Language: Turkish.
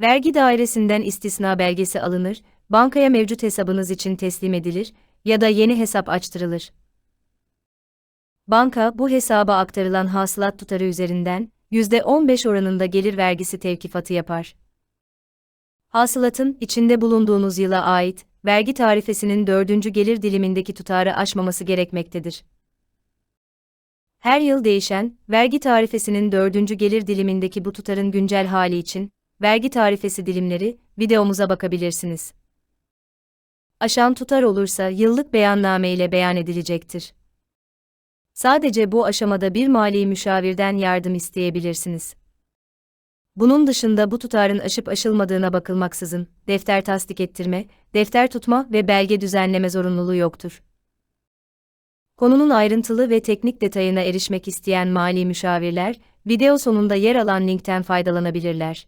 Vergi dairesinden istisna belgesi alınır, bankaya mevcut hesabınız için teslim edilir ya da yeni hesap açtırılır. Banka bu hesaba aktarılan hasılat tutarı üzerinden %15 oranında gelir vergisi tevkifatı yapar. Hasılatın içinde bulunduğunuz yıla ait vergi tarifesinin dördüncü gelir dilimindeki tutarı aşmaması gerekmektedir. Her yıl değişen vergi tarifesinin dördüncü gelir dilimindeki bu tutarın güncel hali için vergi tarifesi dilimleri videomuza bakabilirsiniz. Aşan tutar olursa yıllık beyanname ile beyan edilecektir. Sadece bu aşamada bir mali müşavirden yardım isteyebilirsiniz. Bunun dışında bu tutarın aşıp aşılmadığına bakılmaksızın defter tasdik ettirme, defter tutma ve belge düzenleme zorunluluğu yoktur. Konunun ayrıntılı ve teknik detayına erişmek isteyen mali müşavirler, video sonunda yer alan linkten faydalanabilirler.